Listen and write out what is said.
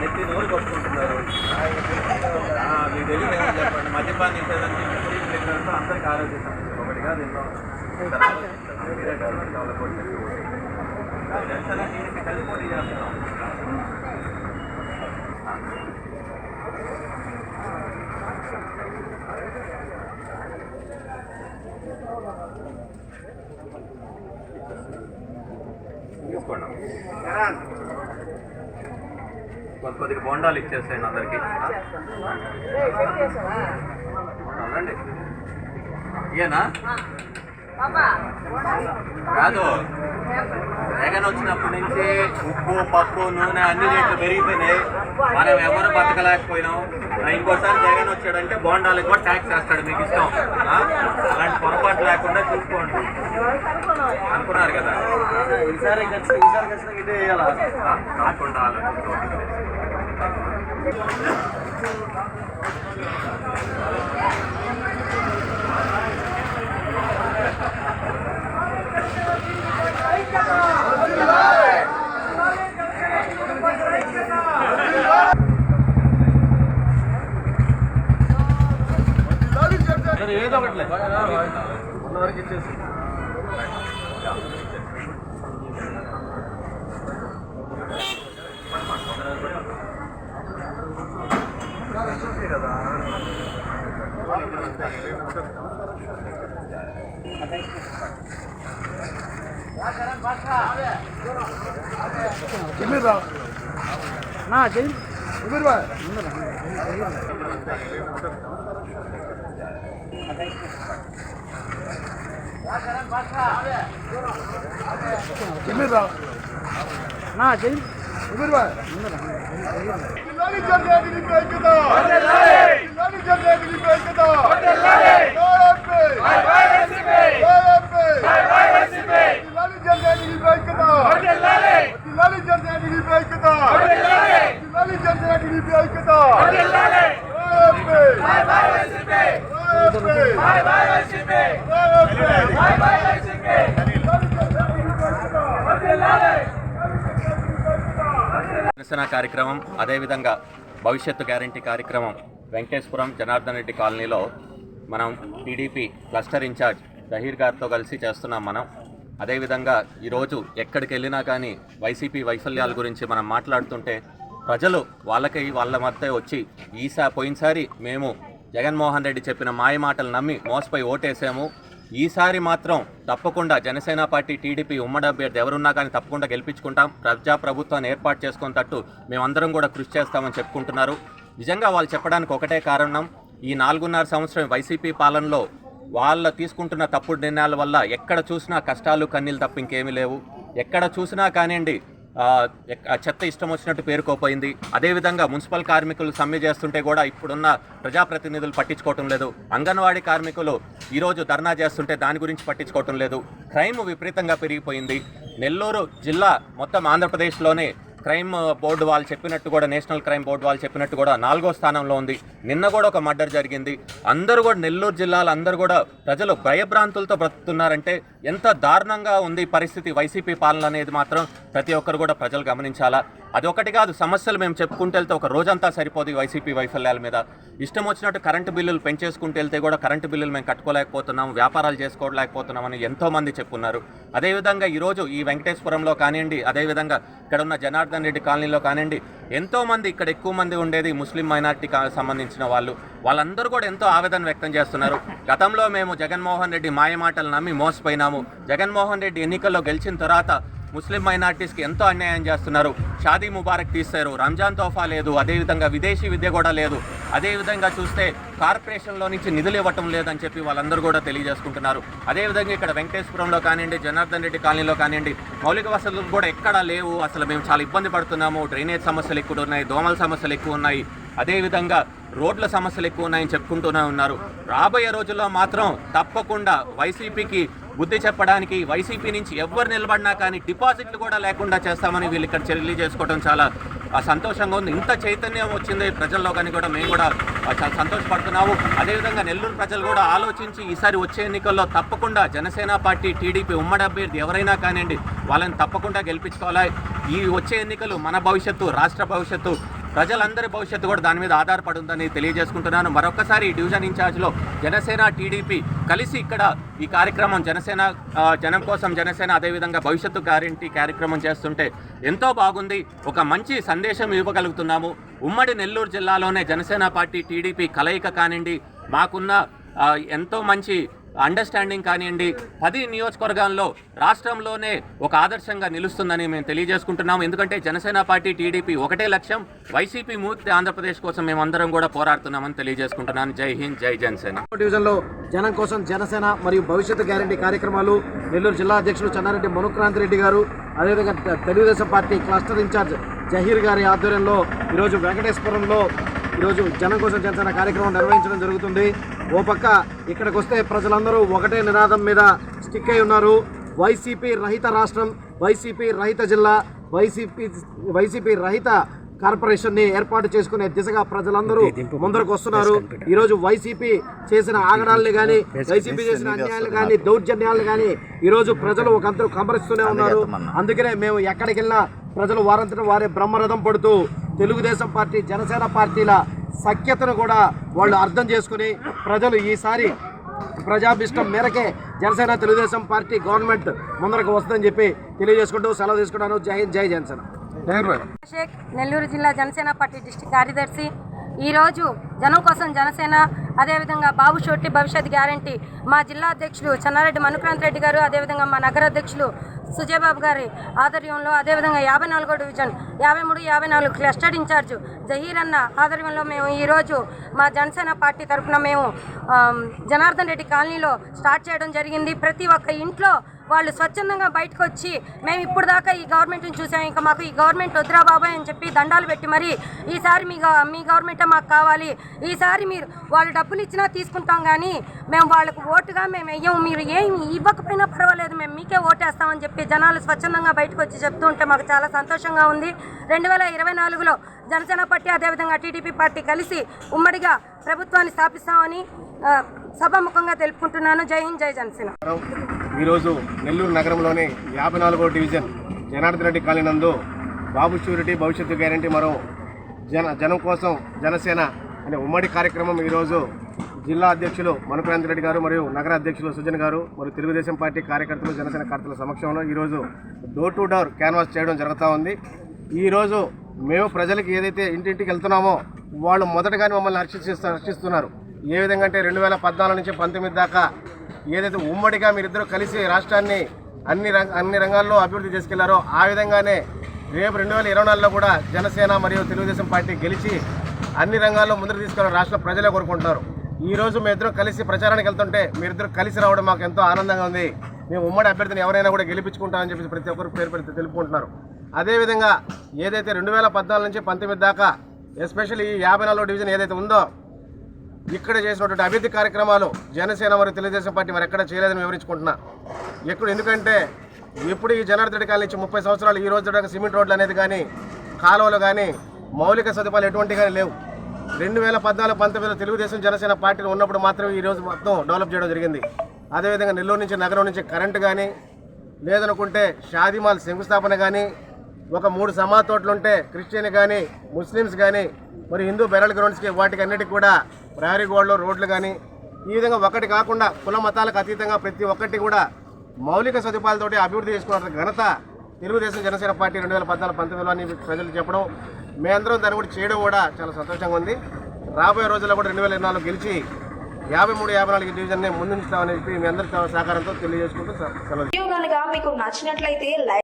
నెత్తి నోరు కొట్టుకుంటున్నారు ఆ, మీకు తెలియదు ఏమో చెప్పండి మద్యపాన నిషేధం చెప్పి అందరికి ఆరోగ్య సమస్యలు ఒకటి కాదు ఎన్నో ఇతర ఆలోచిస్తున్నాం. మీరే గవర్నమెంట్ వాళ్ళ కూడా కలిసి పోటీ చేస్తున్నాం కొద్ది కొద్దిగా బోండాలు ఇచ్చేసేయండి అందరికి. రండి. ఇయేనా కాదు. జగన్ వచ్చినప్పటి నుంచి ఉప్పు పప్పు నూనె అన్ని రేట్లు పెరిగిపోయినాయి. మనం ఎవరు బతకలేకపోయినాం. ఇంకోసారి జగన్ వచ్చాడంటే బోండాలకు కూడా ట్యాక్స్ వేస్తాడు మీకు ఇష్టం? అలాంటి పొరపాటు లేకుండా చూసుకోండి. అనుకున్నారు కదా. ఈసారి కాకుండా ఆలోచించుకోండి நிமிர்றா அண்ணா ஜெயில் நிமிர்வா நிமிர்றா அண்ணா ஜெயில் நிமிர்வா நிமிர்றா నిరసన కార్యక్రమం అదేవిధంగా భవిష్యత్తు గ్యారంటీ కార్యక్రమం వెంకటేశ్వరం జనార్దన్ రెడ్డి కాలనీలో మనం టీడీపీ క్లస్టర్ ఇన్ఛార్జ్ జహీర్ గారితో కలిసి చేస్తున్నాం మనం. అదేవిధంగా ఈరోజు ఎక్కడికి వెళ్ళినా కానీ వైసీపీ వైఫల్యాల గురించి మనం మాట్లాడుతుంటే ప్రజలు వాళ్ళకి వాళ్ళ మధ్య వచ్చి ఈసా పోయినసారి మేము జగన్మోహన్ రెడ్డి చెప్పిన మాయ మాటలు నమ్మి మోసపోయి ఓటేసాము. ఈసారి మాత్రం తప్పకుండా జనసేన పార్టీ టీడీపీ ఉమ్మడి అభ్యర్థి ఎవరున్నా కానీ తప్పకుండా గెలిపించుకుంటాం. ప్రజా ప్రభుత్వాన్ని ఏర్పాటు చేసుకునేటట్టు మేమందరం కూడా కృషి చేస్తామని చెప్పుకుంటున్నారు. నిజంగా వాళ్ళు చెప్పడానికి ఒకటే కారణం ఈ నాలుగున్నర సంవత్సరం వైసీపీ పాలనలో వాళ్ళ తీసుకుంటున్న తప్పుడు నిర్ణయాల వల్ల ఎక్కడ చూసినా కష్టాలు కన్నీళ్ళు తప్ప ఇంకేమీ లేవు. ఎక్కడ చూసినా కానివ్వండి చెత్త ఇష్టం వచ్చినట్టు పేరుకోపోయింది. అదేవిధంగా మున్సిపల్ కార్మికులు సమ్మె చేస్తుంటే కూడా ఇప్పుడున్న ప్రజాప్రతినిధులు పట్టించుకోవటం లేదు. అంగన్వాడీ కార్మికులు ఈరోజు ధర్నా చేస్తుంటే దాని గురించి పట్టించుకోవటం లేదు. క్రైమ్ విపరీతంగా పెరిగిపోయింది. నెల్లూరు జిల్లా మొత్తం ఆంధ్రప్రదేశ్లోనే క్రైమ్ బోర్డు వాళ్ళు చెప్పినట్టు కూడా నేషనల్ క్రైమ్ బోర్డు వాళ్ళు చెప్పినట్టు కూడా నాలుగో స్థానంలో ఉంది. నిన్న కూడా ఒక మర్డర్ జరిగింది. అందరూ కూడా నెల్లూరు జిల్లాలో అందరూ కూడా ప్రజలు భయభ్రాంతులతో బ్రతుకుతున్నారంటే ఎంత దారుణంగా ఉంది పరిస్థితి. వైసీపీ పాలన అనేది మాత్రం ప్రతి ఒక్కరు కూడా ప్రజలు గమనించాలా? అదొకటి కాదు సమస్యలు మేము చెప్పుకుంటూ వెళ్తే ఒక రోజంతా సరిపోదు వైసీపీ వైఫల్యాల మీద. ఇష్టం వచ్చినట్టు కరెంటు బిల్లులు పెంచేసుకుంటూ వెళ్తే కూడా కరెంటు బిల్లులు మేము కట్టుకోలేకపోతున్నాం వ్యాపారాలు చేసుకోలేకపోతున్నామని ఎంతోమంది చెప్పున్నారు. అదేవిధంగా ఈరోజు ఈ వెంకటేశ్వరంలో కానివ్వండి అదేవిధంగా ఇక్కడ ఉన్న జనార్దన్ రెడ్డి కాలనీలో కానివ్వండి ఎంతో మంది ఇక్కడ ఎక్కువ మంది ఉండేది ముస్లిం మైనార్టీకి సంబంధించిన వాళ్ళు. వాళ్ళందరూ కూడా ఎంతో ఆవేదన వ్యక్తం చేస్తున్నారు. గతంలో మేము జగన్మోహన్ రెడ్డి మాయమాటలు నమ్మి మోసపోయినాము. జగన్మోహన్ రెడ్డి ఎన్నికల్లో గెలిచిన తర్వాత ముస్లిం మైనార్టీస్కి ఎంతో అన్యాయం చేస్తున్నారు. షాదీ ముబారక్ తీశారు. రంజాన్ తోఫా లేదు. అదేవిధంగా విదేశీ విద్య కూడా లేదు. అదేవిధంగా చూస్తే కార్పొరేషన్లో నుంచి నిధులు ఇవ్వటం లేదని చెప్పి వాళ్ళందరూ కూడా తెలియజేసుకుంటున్నారు. అదేవిధంగా ఇక్కడ వెంకటేశ్వరంలో కానివ్వండి జనార్దన్ రెడ్డి కాలనీలో కానివ్వండి మౌలిక వసతులు కూడా ఎక్కడా లేవు. అసలు మేము చాలా ఇబ్బంది పడుతున్నాము. డ్రైనేజ్ సమస్యలు ఎక్కువ ఉన్నాయి. దోమల సమస్యలు ఎక్కువ ఉన్నాయి. అదేవిధంగా రోడ్ల సమస్యలు ఎక్కువ ఉన్నాయని చెప్పుకుంటూనే ఉన్నారు. రాబోయే రోజుల్లో మాత్రం తప్పకుండా వైసీపీకి బుద్ధి చెప్పడానికి వైసీపీ నుంచి ఎవరు నిలబడినా కానీ డిపాజిట్లు కూడా లేకుండా చేస్తామని వీళ్ళు ఇక్కడ చర్యలు చేసుకోవడం చాలా ఆ, సంతోషంగా ఉంది. ఇంత చైతన్యం వచ్చింది ప్రజల్లో కానీ కూడా మేము కూడా చాలా సంతోషపడుతున్నాము. అదేవిధంగా నెల్లూరు ప్రజలు కూడా ఆలోచించి ఈసారి వచ్చే ఎన్నికల్లో తప్పకుండా జనసేన పార్టీ టీడీపీ ఉమ్మడి అభ్యర్థి ఎవరైనా కానివ్వండి వాళ్ళని తప్పకుండా గెలిపించుకోవాలి. ఈ వచ్చే ఎన్నికలు మన భవిష్యత్తు రాష్ట్ర భవిష్యత్తు ప్రజలందరి భవిష్యత్తు కూడా దాని మీద ఆధారపడి ఉందని తెలియజేసుకుంటున్నాను. మరొకసారి ఈ డివిజన్ ఇన్ఛార్జ్లో జనసేన టీడీపీ కలిసి ఇక్కడ ఈ కార్యక్రమం జనసేన జనం కోసం జనసేన అదేవిధంగా భవిష్యత్తు గ్యారంటీ కార్యక్రమం చేస్తుంటే ఎంతో బాగుంది. ఒక మంచి సందేశం ఇవ్వగలుగుతున్నాము. ఉమ్మడి నెల్లూరు జిల్లాలోనే జనసేన పార్టీ టీడీపీ కలయిక కానివ్వండి మాకున్న ఎంతో మంచి అండర్స్టాండింగ్ కానివ్వండి పది నియోజకవర్గాల్లో రాష్ట్రంలోనే ఒక ఆదర్శంగా నిలుస్తుందని మేము తెలియజేసుకుంటున్నాము. ఎందుకంటే జనసేన పార్టీ టీడీపీ ఒకటే లక్ష్యం. వైసీపీ మూర్తి ఆంధ్రప్రదేశ్ కోసం మేమందరం కూడా పోరాడుతున్నామని తెలియజేసుకుంటున్నాను. జై హింద్ జై జనసేన. డివిజన్లో జనం కోసం జనసేన మరియు భవిష్యత్తు గ్యారంటీ కార్యక్రమాలు నెల్లూరు జిల్లా అధ్యక్షులు చెన్నారెడ్డి మనుక్రాంతి రెడ్డి గారు అదేవిధంగా Telugu Desam party cluster incharge Zaheer గారి ఆధ్వర్యంలో ఈరోజు వెంకటేశ్వరంలో ఈరోజు జనం కోసం జనసేన కార్యక్రమం నిర్వహించడం జరుగుతుంది. ఓ పక్క ఇక్కడికి వస్తే ప్రజలందరూ ఒకటే నినాదం మీద స్టిక్ అయి ఉన్నారు. వైసీపీ రహిత రాష్ట్రం వైసీపీ రహిత జిల్లా వైసీపీ వైసీపీ రహిత కార్పొరేషన్ని ఏర్పాటు చేసుకునే దిశగా ప్రజలందరూ ముందరకు వస్తున్నారు. ఈ రోజు వైసీపీ చేసిన ఆగడాల్ని గాని వైసీపీ చేసిన అన్యాయాలు గాని దౌర్జన్యాలు గాని ఈ రోజు ప్రజలు ఒకంతరు కమరిస్తూనే ఉన్నారు. అందుకనే మేము ఎక్కడికి వెళ్ళినా ప్రజలు వారంతట వారే బ్రహ్మరథం పడుతూ తెలుగుదేశం పార్టీ జనసేన పార్టీల సఖ్యతను కూడా వాళ్ళు అర్థం చేసుకుని ప్రజలు ఈసారి ప్రజాభిష్టం మేరకే జనసేన తెలుగుదేశం పార్టీ గవర్నమెంట్ ముందరకు వస్తుందని చెప్పి తెలియజేసుకుంటూ సెలవు తీసుకుంటాను జై జై జనసేన. నెల్లూరు జిల్లా జనసేన పార్టీ డిస్టిక్ కార్యదర్శి ఈరోజు జనం కోసం జనసేన అదేవిధంగా బాబు షోట్టి భవిష్యత్ గ్యారంటీ మా జిల్లా అధ్యక్షులు చెన్నారెడ్డి మనుక్రాంత్ రెడ్డి గారు అదేవిధంగా మా నగర అధ్యక్షులు సుజయబాబు గారి ఆధ్వర్యంలో అదేవిధంగా యాభై నాలుగో డివిజన్ యాభై మూడు యాభై నాలుగు క్లస్టర్ ఇన్ఛార్జ్ జహీర్ అన్న ఆధ్వర్యంలో మేము ఈరోజు మా జనసేన పార్టీ తరఫున మేము జనార్దన్ రెడ్డి కాలనీలో స్టార్ట్ చేయడం జరిగింది. ప్రతి ఒక్క ఇంట్లో వాళ్ళు స్వచ్ఛందంగా బయటకు వచ్చి మేము ఇప్పుడు దాకా ఈ గవర్నమెంట్ని చూసాం ఇంకా మాకు ఈ గవర్నమెంట్ వద్దురా బాబాయ్ అని చెప్పి దండాలు పెట్టి మరి ఈసారి మీ మీ గవర్నమెంటే మాకు కావాలి? ఈసారి మీరు వాళ్ళు డబ్బులు ఇచ్చినా తీసుకుంటాం కానీ మేము వాళ్ళకు ఓటుగా మేము వెయ్యం మీరు ఏం ఇవ్వకపోయినా పర్వాలేదు మేము మీకే ఓటేస్తామని చెప్పి జనాలు స్వచ్ఛందంగా బయటకు వచ్చి చెప్తూ ఉంటే మాకు చాలా సంతోషంగా ఉంది. రెండు వేల ఇరవై నాలుగులో జనసేన పార్టీ అదేవిధంగా టీడీపీ పార్టీ కలిసి ఉమ్మడిగా ప్రభుత్వాన్ని స్థాపిస్తామని సభాముఖంగా తెలుపుకుంటున్నాను. జై హింద్ జై జనసేన. ఈరోజు నెల్లూరు నగరంలోని యాభై నాలుగో division Janardhan Reddy colony Babu surety భవిష్యత్తు గ్యారంటీ మరో జన జనం కోసం జనసేన అనే ఉమ్మడి కార్యక్రమం ఈరోజు జిల్లా అధ్యక్షులు మనుక్రాంతి రెడ్డి గారు మరియు నగర అధ్యక్షులు సుజన్ గారు మరియు తెలుగుదేశం పార్టీ కార్యకర్తలు జనసేన కార్తల సమక్షంలో ఈరోజు డోర్ టు డోర్ క్యాన్వాస్ చేయడం జరుగుతూ ఉంది. ఈరోజు మేము ప్రజలకు ఏదైతే ఇంటింటికి వెళ్తున్నామో వాళ్ళు మొదటగానే మమ్మల్ని రక్షిస్తూ రక్షిస్తున్నారు ఏ విధంగా అంటే రెండు వేల పద్నాలుగు నుంచి పంతొమ్మిది దాకా ఏదైతే ఉమ్మడిగా మీరిద్దరూ కలిసి రాష్ట్రాన్ని అన్ని రంగ అన్ని రంగాల్లో అభివృద్ధి చేసుకెళ్ళారో ఆ విధంగానే రేపు రెండు వేల ఇరవై నాలుగులో కూడా జనసేన మరియు తెలుగుదేశం పార్టీ గెలిచి అన్ని రంగాల్లో ముందుకు తీసుకెళ్ళిన రాష్ట్ర ప్రజలే కోరుకుంటున్నారు. ఈరోజు మీ ఇద్దరు కలిసి ప్రచారానికి వెళ్తుంటే మీరిద్దరు కలిసి రావడం మాకు ఎంతో ఆనందంగా ఉంది. మేము ఉమ్మడి అభ్యర్థిని ఎవరైనా కూడా గెలిపించుకుంటామని చెప్పి ప్రతి ఒక్కరు పేరు పెడితే తెలుపుకుంటున్నారు. అదేవిధంగా ఏదైతే రెండు వేల పద్నాలుగు నుంచి పంతొమ్మిది దాకా ఎస్పెషల్లీ ఈ యాభై నాలుగు డివిజన్ ఏదైతే ఉందో ఇక్కడ చేసినటువంటి అభివృద్ధి కార్యక్రమాలు జనసేన మరియు తెలుగుదేశం పార్టీ మరి ఎక్కడ చేయలేదని వివరించుకుంటున్నా. ఎక్కడ ఎందుకంటే ఎప్పుడు ఈ జనార్దన్ రెడ్డి నుంచి ముప్పై సంవత్సరాలు ఈ రోజు దాకా సిమెంట్ రోడ్లు అనేది కానీ కాలువలు కానీ మౌలిక సదుపాయాలు ఎటువంటి కానీ లేవు. రెండు వేల పద్నాలుగు పంతొమ్మిదిలో తెలుగుదేశం జనసేన పార్టీలు ఉన్నప్పుడు మాత్రమే ఈ రోజు మొత్తం డెవలప్ చేయడం జరిగింది. అదేవిధంగా నెల్లూరు నుంచి నగరం నుంచి కరెంటు కానీ లేదనుకుంటే షాదీమాల్ శంకుస్థాపన కానీ ఒక మూడు సమాధి తోటలు ఉంటే క్రిస్టియన్ కానీ ముస్లిమ్స్ కానీ మరి హిందూ బెరల్ గ్రౌండ్స్కి వాటికి అన్నిటికి కూడా ప్రయారీ గోడలు రోడ్లు కానీ ఈ విధంగా ఒకటి కాకుండా కుల మతాలకు అతీతంగా ప్రతి ఒక్కటి కూడా మౌలిక సదుపాయాలతోటి అభివృద్ధి చేసుకున్న ఘనత తెలుగుదేశం జనసేన పార్టీ రెండు వేల పద్నాలుగు పంతొమ్మిదిలో అని ప్రజలు చెప్పడం. మేమందరం దాన్ని కూడా చేయడం కూడా చాలా సంతోషంగా ఉంది. రాబోయే రోజుల్లో కూడా రెండు వేల ఇరవై నాలుగు గెలిచి యాభై మూడు యాభై నాలుగు డివిజన్ని ముందుంచుతామని చెప్పి మీ అందరి సహకారంతో తెలియజేసుకుంటూ సెలవు. మీకు నచ్చినట్లయితే